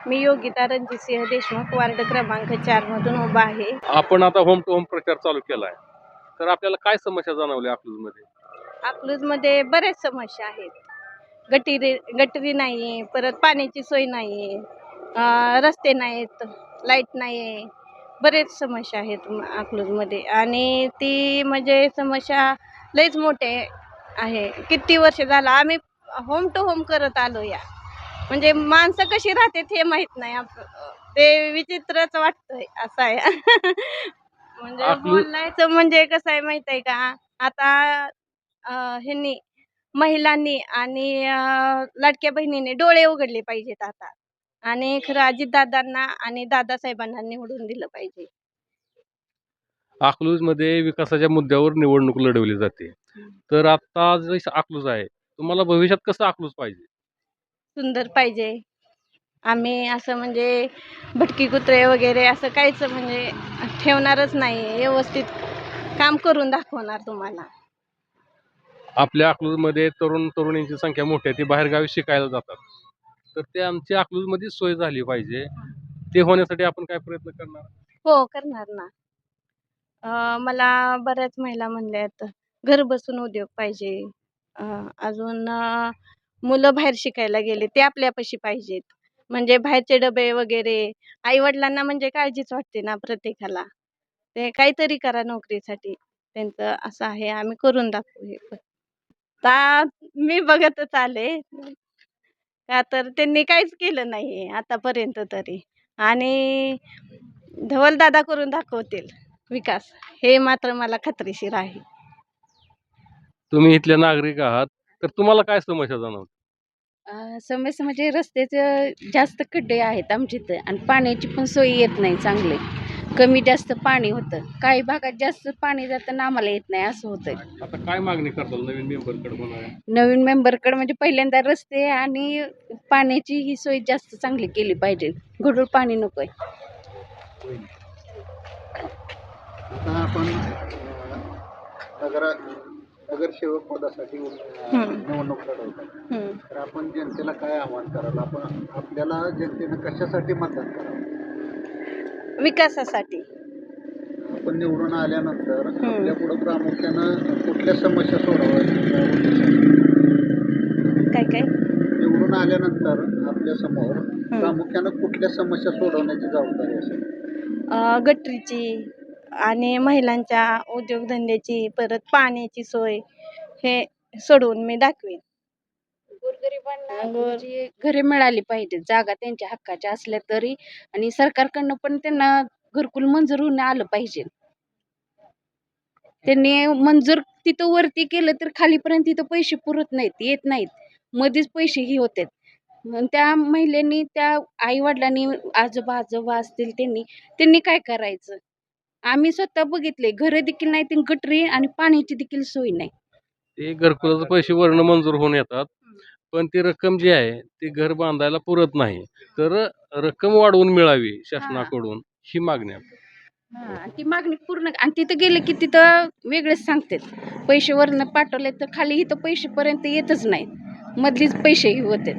मी Yogita Ranjitsinh Deshmukh ward क्रमांक चार मधून उभा आहे. आपण आता होम टू होम प्रचार चालू केलाय. तर आपल्याला काय समस्या जाणवल्या अकलूजमध्ये? अकलूजमध्ये बऱ्याच समस्या आहेत. गटिरी गटरी नाही परत पाण्याची सोय नाही रस्ते नाहीत लाइट नाही बरेच समस्या आहेत म- अकलूजमध्ये. आणि ती म्हणजे समस्या लईच मोठे आहे. किती वर्ष झालं आम्ही होम टू होम करत आलो या म्हणजे माणसं कशी राहतात हे माहीत नाही. ते विचित्रच वाटतंय असं आहे. म्हणजे बोलायचं म्हणजे कसं आहे माहीत आहे का? आता ह्यांनी महिलांनी आणि लाडक्या बहिणीने डोळे उघडले पाहिजेत आता. आणि खरं अजितदादांना आणि दादासाहेबांना निवडून दिलं पाहिजे. अकलूजमध्ये विकासाच्या मुद्द्यावर निवडणूक लढवली जाते. तर आता जे अकलूज आहे तुम्हाला भविष्यात कसं अकलूज पाहिजे? सुंदर पाहिजे. आम्ही असं म्हणजे भटकी कुत्रे वगैरे असं काहीच म्हणजे ठेवणारच नाही व्यवस्थित काम करून दाखवणार तुम्हाला. आपल्या अकलूजमध्ये तरुण तरुणींची संख्या मोठी आहे. ती बाहेरगावी शिकायला जातात. तर ते आमची अकलूजमध्ये सोय झाली पाहिजे. ते होण्यासाठी आपण काय प्रयत्न करणार? हो करणार ना. अं, मला बऱ्याच महिला म्हणल्यात घर बसून उद्योग पाहिजे. अं, अजून अं, मुलं बाहेर शिकायला गेले ते आपल्यापाशी पाहिजेत. म्हणजे बाहेरचे डबे वगैरे आईवडिलांना म्हणजे काळजीच वाटते ना प्रत्येकाला. ते काहीतरी करा नोकरीसाठी. त्यांचं असं आहे आम्ही करून दाखवू हे आता मी बघतच आले. का तर त्यांनी काहीच केलं नाही आतापर्यंत तरी. आणि धवलदादा करून दाखवतील विकास. हे मात्र मला खात्रीशीर आहे. तुम्ही इथले नागरिक आहात. तर तुम्हाला काय समस्या जाणवतात अ, समस्या म्हणजे रस्त्याचं जास्त खड्डे आहेत आमच्या इथं आणि पाण्याची पण सोय येत नाही चांगली. कमी जास्त पाणी होतं. काही भागात जास्त पाणी जातं आणि आम्हाला येत नाही असं होतं आता काय मागणी करताल नवीन मेंबरकडे होणार नवीन मेंबरकडे म्हणजे पहिल्यांदा रस्ते आणि पाण्याची ही सोय जास्त चांगली केली पाहिजे. गढूळ पाणी नको आहे आता आपण अं, नगर नगरसेवक पदासाठी. निवडणूक लढवतो हम्म. तर आपण जनतेला काय आव्हान कराल? आपण आपल्याला जनतेनं कशासाठी मतदान करावं? विकासासाठी. आपण निवडून आल्यानंतर आपल्या पुढं प्रामुख्यानं कुठल्या समस्या सोडवायच्या काय काय? निवडून आल्यानंतर आपल्यासमोर प्रामुख्यानं कुठल्या समस्या सोडवण्याची जबाबदारी असेल? गटरीची. आणि महिलांच्या उद्योगधंद्याची परत पाण्याची सोय हे सोडवून मी दाखवेन. गोरगरिबांना घरे मिळाली पाहिजे जागा त्यांच्या हक्काच्या असल्या तरी आणि सरकारकडनं पण त्यांना घरकुल मंजूर होऊन आलं पाहिजे. त्यांनी मंजूर तिथं वरती केलं तर खालीपर्यंत तिथं पैसे पुरत नाहीत येत नाहीत. मध्येच पैसे ही होतात. त्या महिलेनी त्या आईवडिलांनी आजोबा आजोबा असतील त्यांनी त्यांनी काय करायचं? आम्ही स्वतः बघितले. घरं देखील नाही ती गटरी आणि पाण्याची देखील सोय नाही. ते घरकुलाचे पैसे वर्ण मंजूर होऊन येतात. पण ती रक्कम जी आहे ती घर बांधायला पुरत नाही. तर रक्कम वाढवून मिळावी शासनाकडून ही मागणी आहे. हा, ती मागणी पूर्ण आणि तिथं गेले की तिथं वेगळेच सांगतात. पैसे वरनं पाठवले तर खाली इथं पैसेपर्यंत येतच नाहीत. मधलीच पैसे होते